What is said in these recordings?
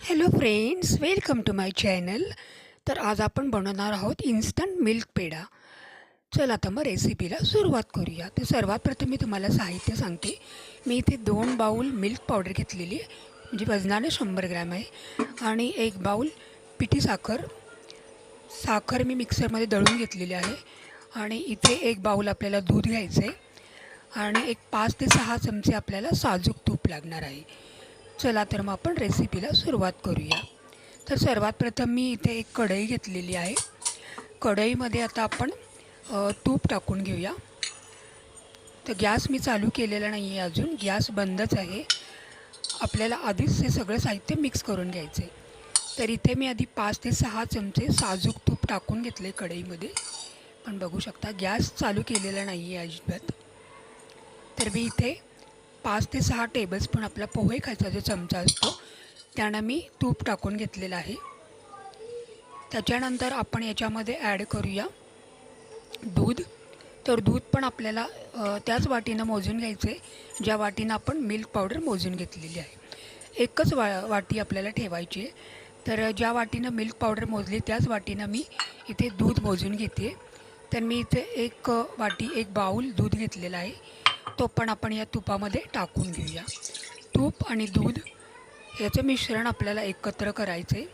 Hello friends welcome to my channel तर आज आपण बनवणार आहोत इन्स्टंट मिल्क पेढा. चला तर मग रेसिपीला सुरुवात करूया. तर सर्वात प्रथम मी तुम्हाला साहित्य सांगते. मी इथे दोन बाऊल मिल्क पावडर घेतलेली आहे. म्हणजे वजनाने शंभर ग्रॅम आहे. आणि एक बाऊल पिठी साखर. साखर मी मिक्सरमध्ये दळून घेतलेली आहे. आणि इथे एक बाऊल आपल्याला दूध घ्यायचं आहे आणि एक पाच ते सहा चमचे आपल्याला साजूक तूप लागणार आहे. चला तर मग आपण रेसिपीला सुरुवात करूया. तर सर्वात प्रथम मी इथे एक कढई घेतलेली आहे. कढईमध्ये आता आपण तूप टाकून घेऊया. तर गॅस मी चालू केलेला नाही आहे अजून. गॅस बंदच आहे. आपल्याला आधीच हे सगळं साहित्य मिक्स करून घ्यायचं तर इथे मी आधी पाच ते सहा चमचे साजूक तूप टाकून घेतले कढईमध्ये. पण बघू शकता गॅस चालू केलेला नाही आहे अजिबात. तर मी इथे पाच ते सहा टेबलस्पून आपला पोहे खायचा जो चमचा असतो त्यानं मी तूप टाकून घेतलेलं आहे. त्याच्यानंतर आपण याच्यामध्ये ॲड करूया दूध. तर दूध पण आपल्याला त्याच वाटीनं मोजून घ्यायचं आहे ज्या वाटीनं आपण मिल्क पावडर मोजून घेतलेली आहे. एकच वा वाटी आपल्याला ठेवायची आहे. तर ज्या वाटीनं मिल्क पावडर मोजली त्याच वाटीनं मी इथे दूध मोजून घेते. तर मी इथे एक वाटी एक बाऊल दूध घेतलेलं आहे. तो पण आपण या तुपामध्ये टाकून घेऊया. तूप आणि दूध याचं मिश्रण आपल्याला एकत्र करायचं आहे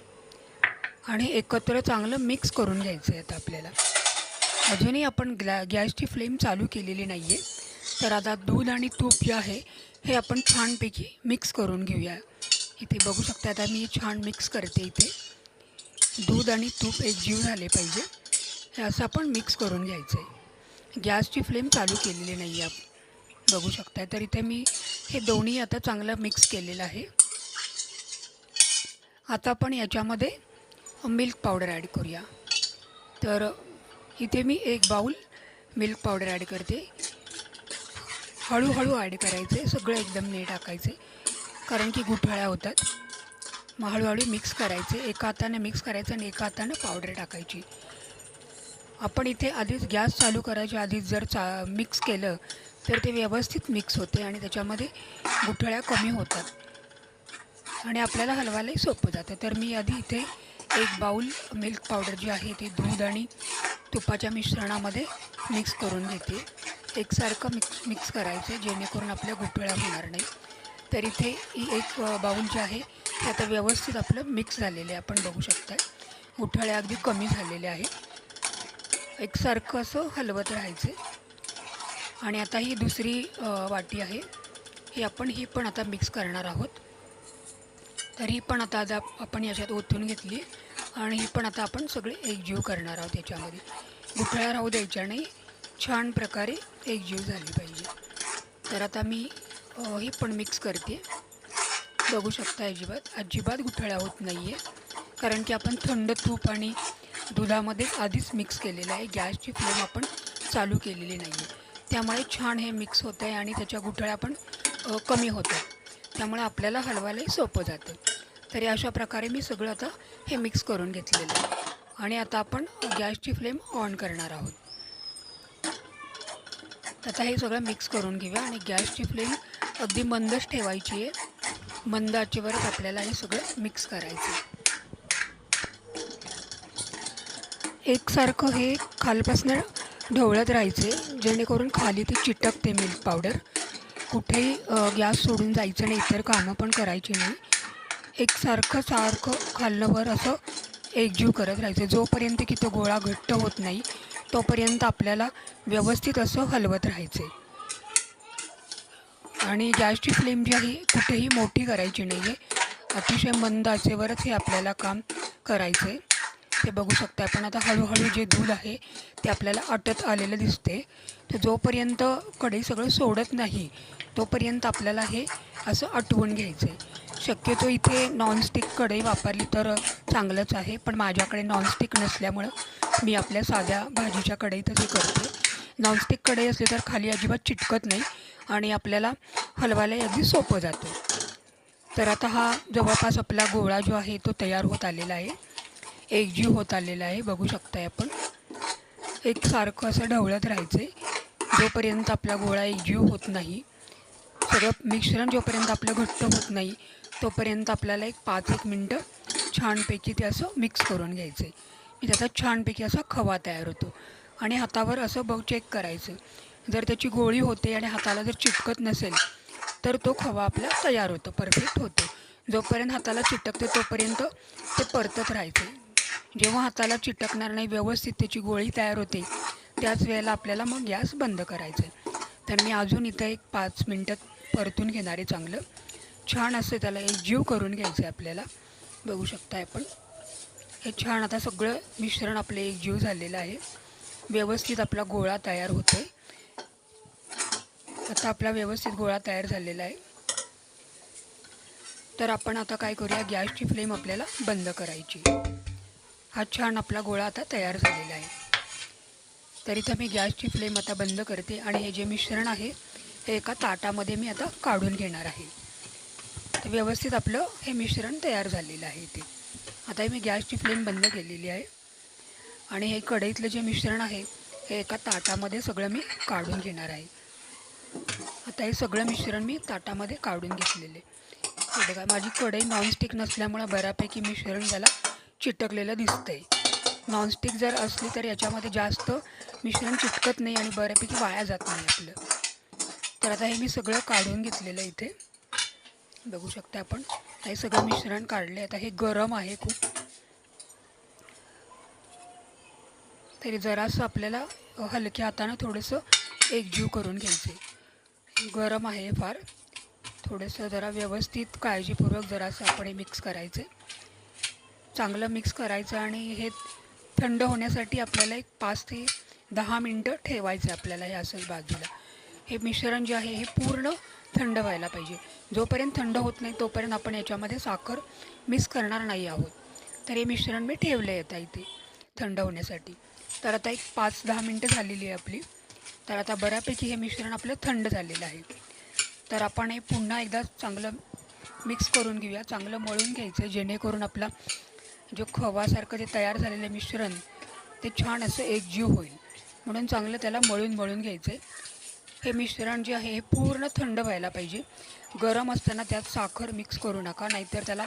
आणि एकत्र चांगलं मिक्स करून घ्यायचं आहे आता आपल्याला. अजूनही आपण ग्लॅ गॅसची फ्लेम चालू केलेली नाही आहे तर आता दूध आणि तूप जे आहे हे आपण छानपैकी मिक्स करून घेऊया. इथे बघू शकता आता मी छान मिक्स करते इथे. दूध आणि तूप एकजीव झाले पाहिजे. हे असं आपण मिक्स करून घ्यायचं आहे गॅसची फ्लेम चालू केलेली नाही आहे बघू शकताय. तर इथे मी हे दोन्ही आता चांगलं मिक्स केलेलं आहे. आता आपण याच्यामध्ये मिल्क पावडर ॲड करूया. तर इथे मी एक बाऊल मिल्क पावडर ॲड करते. हळूहळू ॲड करायचे सगळं एकदम नीट टाकायचे. कारण की गुठळ्या होतात. मग हळूहळू मिक्स करायचे. एका हाताने मिक्स करायचं आणि एका हाताने पावडर टाकायची. आपण इथे आधीच गॅस चालू करायच्या आधीच जर चा मिक्स केलं तर ते व्यवस्थित मिक्स होते आणि त्याच्यामध्ये गुठळ्या कमी होतात. आणि आपल्याला हलवायलाही सोपं जातं. तर मी आधी इथे एक बाऊल मिल्क पावडर जी आहे ती दूध आणि तुपाच्या मिश्रणामध्ये मिक्स करून घेते. एकसारखं मिक्स मिक्स करायचं जेणेकरून आपल्या गुठळ्या होणार नाही. तर इथे ही एक बाऊल जे आहे ते आता व्यवस्थित आपलं मिक्स झालेलं आहे. आपण बघू शकता गुठळ्या अगदी कमी झालेल्या आहेत. एकसारखं असं हलवत राहायचं. आणि आता ही दुसरी वाटी आहे. ही आपण ही पण आता मिक्स करणार आहोत. तर ही पण आता आता आपण याच्यात ओतून घेतली आणि ही पण आता आपण सगळे एकजीव करणार आहोत याच्यामध्ये. गुठळ्या राहू द्यायच्या नाही. छान प्रकारे एकजीव झाली पाहिजे. तर आता मी ही पण मिक्स करते. बघू शकता अजिबात. अजिबात गुठळ्या होत नाही आहे कारण की आपण थंड तूप आणि दुधामध्ये आधीच मिक्स केलेलं आहे. गॅसची फ्लेम आपण चालू केलेली नाही आहे त्यामुळे छान हे मिक्स होतं आहे आणि त्याच्या गुठळ्या पण कमी होतात त्यामुळे आपल्याला हलवायलाही सोपं जातं. तरी अशा प्रकारे मी सगळं आता हे मिक्स करून घेतलेलं आहे. आणि आता आपण गॅसची फ्लेम ऑन करणार आहोत. आता हे सगळं मिक्स करून घेऊया आणि गॅसची फ्लेम अगदी मंदच ठेवायची आहे. मंद आचेवरच आपल्याला हे सगळं मिक्स करायचं आहे. एकसारखं हे खालपासनं ढवळत राहायचे जेणेकरून खाली ती चिटकते मिल्क पावडर कुठेही गॅस सोडून जायचं नाही इतर कामं पण करायची नाही. एकसारखं सारखं खाल्लंवर असं एकजीव करत राहायचं. जोपर्यंत की तो गोळा घट्ट होत नाही तोपर्यंत आपल्याला व्यवस्थित असं हलवत राहायचं. आणि गॅसची फ्लेम जी आहे कुठेही मोठी करायची नाही आहे अतिशय मंद आचेवरच हे आपल्याला काम करायचं. आहे ते बघू शकता आपण आता हळूहळू जे दूध आहे ते आपल्याला आटत आलेलं दिसते तर जोपर्यंत कढई सगळं सोडत नाही तोपर्यंत आपल्याला हे असं आटवून घ्यायचं आहे शक्यतो इथे नॉनस्टिक कढई वापरली तर चांगलंच आहे पण माझ्याकडे नॉनस्टिक नसल्यामुळं मी आपल्या साध्या भाजीच्या कढईतच हे करते. नॉनस्टिक कढई असली तर खाली अजिबात चिटकत नाही आणि आपल्याला हलवायला अगदी सोपं जातं. तर आता हा जवळपास आपला गोळा जो आहे तो तयार होत आलेला आहे. एकजीव होत आलेला आहे बघू शकताय आपण. एक सारखं असं ढवळत राहायचं आहे जोपर्यंत आपला गोळा एकजीव होत नाही सगळं मिश्रण जोपर्यंत आपलं घट्ट होत नाही तोपर्यंत आपल्याला एक पाच एक मिनटं छानपैकी ते असं मिक्स करून घ्यायचं आहे त्याचा छानपैकी असा खवा तयार होतो. आणि हातावर असं बघ चेक करायचं. जर त्याची गोळी होते आणि हाताला जर चिटकत नसेल तर तो खवा आपला तयार होतो परफेक्ट होतो. जोपर्यंत हाताला चिटकते तोपर्यंत ते परतत राहायचे जेव्हा हाताला चिटकणार नाही व्यवस्थित त्याची गोळी तयार होते त्याच वेळेला आपल्याला मग गॅस बंद करायचं आहे तर मी अजून इथं एक पाच मिनटं परतून घेणार आहे चांगलं. छान असं त्याला एक जीव करून घ्यायचं आहे आपल्याला. बघू शकता आपण. हे छान आता सगळं मिश्रण आपलं एक जीव झालेलं आहे. व्यवस्थित आपला गोळा तयार होतो आहे आता आपला व्यवस्थित गोळा तयार झालेला आहे. तर आपण आता काय करूया गॅसची फ्लेम आपल्याला बंद करायची हा छान आपला गोळा आता तयार झालेला आहे. तर इथं मी गॅसची फ्लेम आता बंद करते आणि हे जे मिश्रण आहे हे एका ताटामध्ये मी आता काढून घेणार आहे. तर व्यवस्थित आपलं हे मिश्रण तयार झालेलं आहे इथे. आता हे मी गॅसची फ्लेम बंद केलेली आहे. आणि हे कढईतलं जे मिश्रण आहे हे एका ताटामध्ये सगळं मी काढून घेणार आहे. आता हे सगळं मिश्रण मी ताटामध्ये काढून घेतलेले हे बघा माझी कढई नॉनस्टिक नसल्यामुळं बऱ्यापैकी मिश्रण त्याला चिटकलेलं दिसतंय. नॉनस्टिक जर असली तर याच्यामध्ये जास्त मिश्रण चिटकत नाही आणि बऱ्यापैकी वाया जात नाही आपलं. तर आता हे मी सगळं काढून घेतलेलं आहे इथे. बघू शकता आपण. हे सगळं मिश्रण काढले आता हे गरम आहे खूप. तरी जरासं आपल्याला हलक्या हातानं थोडंसं एकजीव करून घ्यायचे गरम आहे हे फार. थोडंसं जरा व्यवस्थित काळजीपूर्वक जरासं आपण हे मिक्स करायचं चांगलं मिक्स करायचं आणि हे थंड होण्यासाठी आपल्याला एक पाच ते दहा मिनटं ठेवायचं आपल्याला ह्या असं बाजूला. हे मिश्रण जे आहे हे पूर्ण थंड व्हायला पाहिजे. जोपर्यंत थंड होत नाही तोपर्यंत आपण याच्यामध्ये साखर मिक्स करणार नाही आहोत. तर हे मिश्रण मी ठेवलं आहे आता इथे थंड होण्यासाठी. तर आता एक पाच दहा मिनटं झालेली आहे आपली. तर आता बऱ्यापैकी हे मिश्रण आपलं थंड झालेलं आहे. तर आपण हे पुन्हा एकदा चांगलं मिक्स करून घेऊया चांगलं मळून घ्यायचं जेणेकरून आपला जो खवासारखं जे तयार झालेलं मिश्रण ते छान असं एकजीव होईल. म्हणून चांगलं त्याला मळून मळून घ्यायचं आहे. हे मिश्रण जे आहे हे पूर्ण थंड व्हायला पाहिजे. गरम असताना त्यात साखर मिक्स करू नका नाहीतर त्याला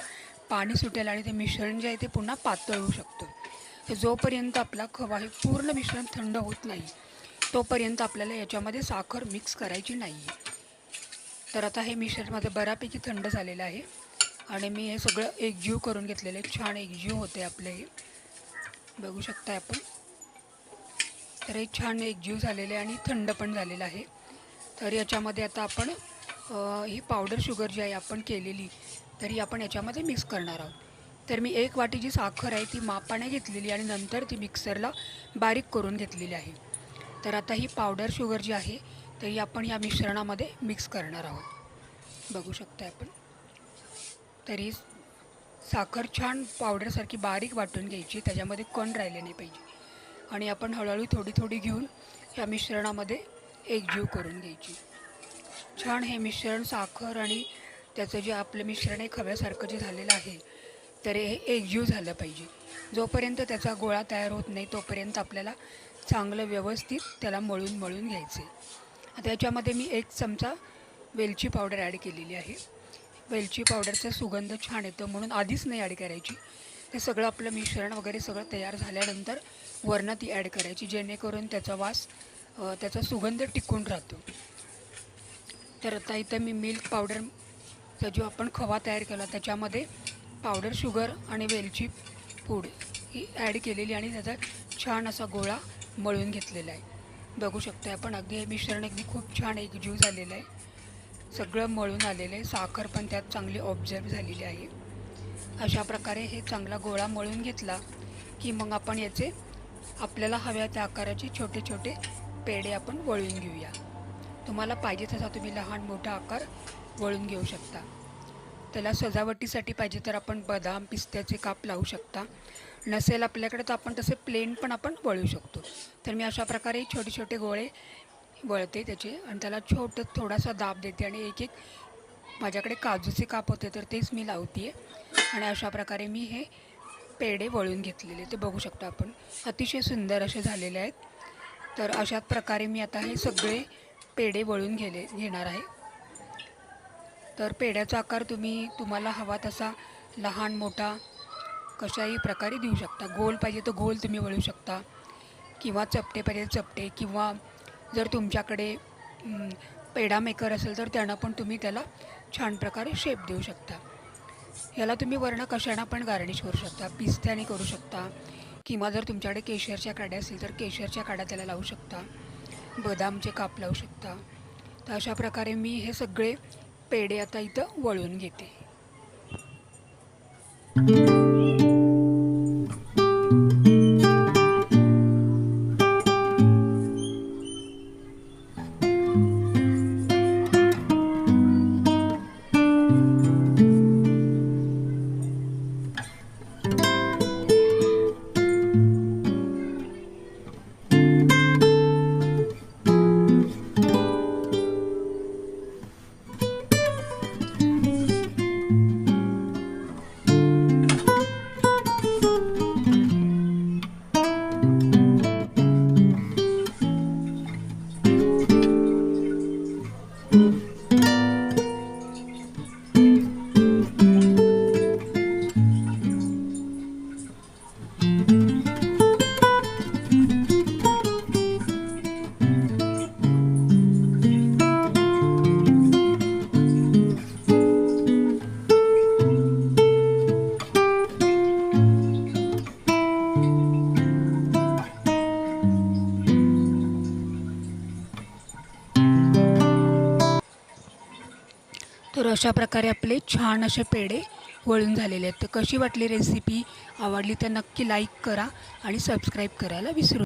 पाणी सुटेल आणि ते मिश्रण जे आहे ते पुन्हा पातळ होऊ शकतं. जोपर्यंत आपला खवा हे पूर्ण मिश्रण थंड होत नाही तोपर्यंत आपल्याला याच्यामध्ये साखर मिक्स करायची नाही आहे तर आता हे मिश्रण माझं बऱ्यापैकी थंड झालेलं आहे. आणि मी हे सगळं एकजीव करून घेतलेलं. आहे छान एकजीव होते आपले. हे बघू शकताय आपण. तर हे छान एकजीव झालेले आहे आणि थंड पण झालेलं आहे. तर याच्यामध्ये आता आपण ही पावडर शुगर जी आहे आपण केलेली तरी आपण याच्यामध्ये मिक्स करणार आहोत. तर मी एक वाटी जी साखर आहे ती मापाने घेतलेली आणि नंतर ती मिक्सरला बारीक करून घेतलेली आहे. तर आता ही पावडर शुगर जी आहे तर ही आपण या मिश्रणामध्ये मिक्स करणार आहोत. बघू शकता आपण. तरी साखर छान पावडरसारखी बारीक वाटून घ्यायची त्याच्यामध्ये कण राहिले नाही पाहिजे. आणि आपण हळूहळू थोडी थोडी घेऊन या मिश्रणामध्ये एकजीव करून घ्यायची. छान हे मिश्रण साखर आणि त्याचं जे आपलं मिश्रण आहे खव्यासारखं जे झालेलं आहे तर हे एकजीव झालं पाहिजे. जोपर्यंत त्याचा गोळा तयार होत नाही तोपर्यंत आपल्याला चांगलं व्यवस्थित त्याला मळून मळून घ्यायचे आता याच्यामध्ये मी एक चमचा वेलची पावडर ॲड केलेली आहे. वेलची पावडरचा सुगंध छान येतो म्हणून आधीच नाही ॲड करायची. ते सगळं आपलं मिश्रण वगैरे सगळं तयार झाल्यानंतर वरनं ती ॲड करायची जेणेकरून त्याचा वास त्याचा सुगंध टिकून राहतो. तर आता इथं मी मिल्क पावडरचा जो आपण खवा तयार केला त्याच्यामध्ये पावडर शुगर आणि वेलची पूड ही ॲड केलेली आणि त्याचा छान असा गोळा मळून घेतलेला आहे. बघू शकतो आपण अगदी हे मिश्रण अगदी खूप छान एकजीव झालेलं आहे. सगळं मळून आलेलं आहे. साखर पण त्यात चांगली ऑब्झर्व झालेली आहे. अशा प्रकारे हे चांगला गोळा मळून घेतला की मग आपण याचे आपल्याला हव्या त्या आकाराचे छोटे छोटे पेढे आपण वळून घेऊया. तुम्हाला पाहिजे तसा तुम्ही लहान मोठा आकार वळून घेऊ शकता. त्याला सजावटीसाठी पाहिजे तर आपण बदाम पिस्त्याचे काप लावू शकता. नसेल आपल्याकडे तर आपण तसे प्लेन पण आपण वळू शकतो. तर मी अशा प्रकारे छोटे छोटे गोळे वळते त्याचे आणि त्याला छोटं थोडासा दाब देते आणि एक एक माझ्याकडे काजूचे काप होते तर तेच मी लावते आणि अशा प्रकारे मी हे पेढे वळून घेतलेले ते बघू शकतो आपण. अतिशय सुंदर असे झालेले आहेत. तर अशाच प्रकारे मी आता हे सगळे पेढे वळून घेले घेणार आहे. तर पेढ्याचा आकार तुम्ही तुम्हाला हवा तसा लहान मोठा कशाही प्रकारे देऊ शकता. गोल पाहिजे तर गोल तुम्ही वळू शकता. किंवा चपटे पाहिजे चपटे किंवा जर तुमच्याकडे म, पेढा मेकर असेल तर त्यानं पण तुम्ही त्याला छान प्रकारे शेप देऊ शकता. याला तुम्ही वर्ण कशानं पण गार्निश करू शकता. पिस्त्याने करू शकता. किंवा जर तुमच्याकडे केशरच्या काड्या असेल तर केशरच्या काड्या त्याला लावू शकता. बदामचे काप लावू शकता. तर अशा प्रकारे मी हे सगळे पेढे आता इथं वळून घेते. अशा प्रकारे आपले छान असे पेढे वळून झालेले आहेत. तर कशी वाटली रेसिपी आवडली तर नक्की लाईक करा आणि सबस्क्राईब करायला विसरू